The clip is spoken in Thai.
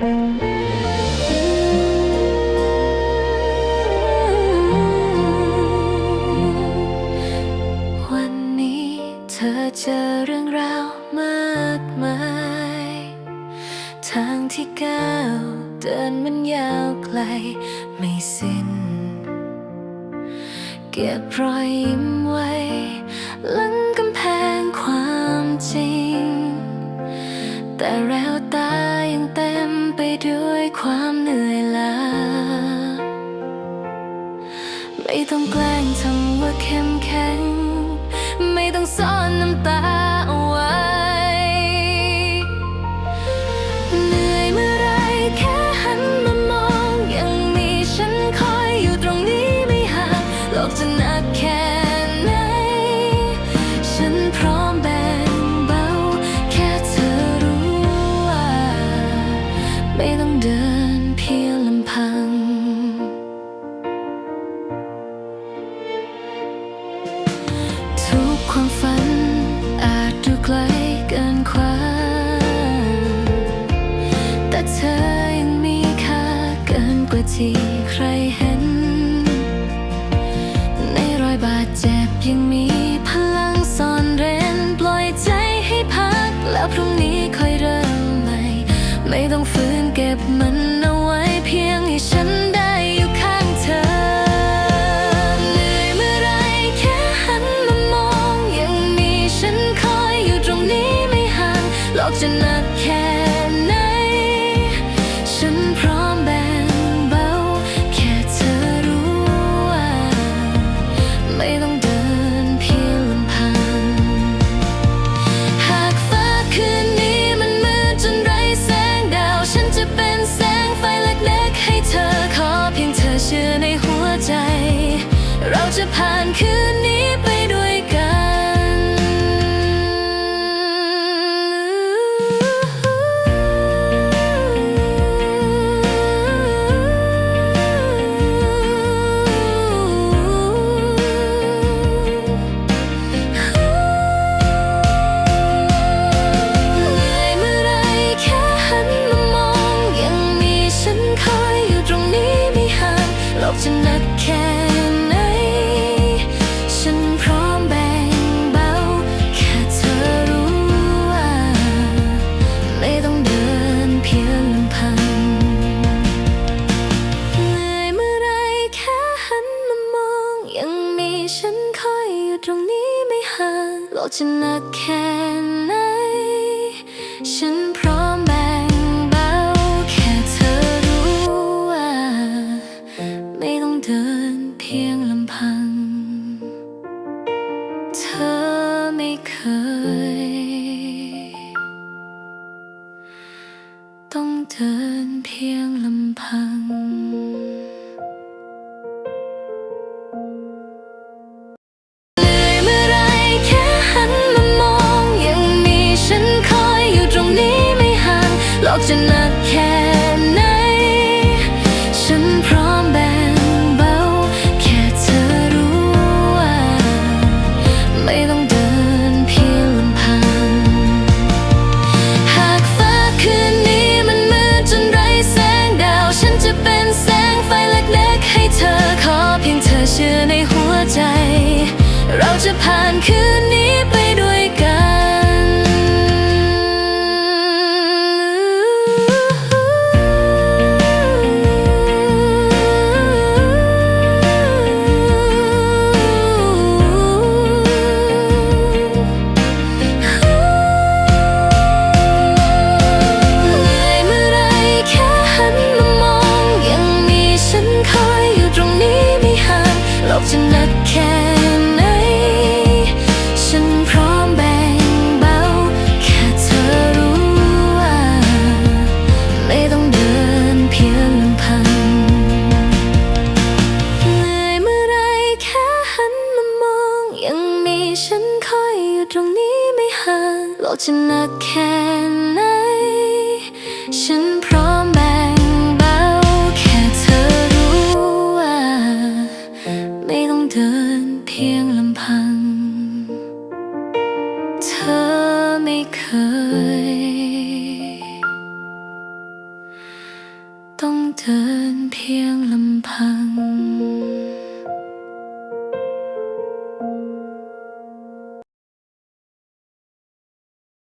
วันนี้เธอเจอเรื่องราวมากมาย ทางที่ก้าวเดินมันยาวไกลไม่สิ้น เก็บรอยยิ้มไว้หลังกำแพงความจริง แต่แววตายังเต้ ไม่ต้องแกล้งทำว่าเข้มแข็ง ไม่ต้องซ่อนน้ำตา see. เป็นแสงไฟเล็กๆ ให้เธอขอเพียงเธอเชื่อในหัวใจ เราจะผ่านคืน จะนักแค่ไหน ฉันพร้อมแบ่งเบา แค่เธอรู้ว่า ไม่ต้องเดินเพียงลำพัง เหยเมื่อไรแค่หันมามอง ยังมีฉันคอยอยู่ตรงนี้ไม่ห่างโลกจะนักแค่ ต้องเดินเพียงลำพัง จะผ่านคืน จะหนักแค่ไหน ฉันพร้อมแบ่งเบาแค่เธอรู้ว่า ไม่ต้องเดินเพียงลำพัง เธอไม่เคย ต้องเดินเพียงลำพัง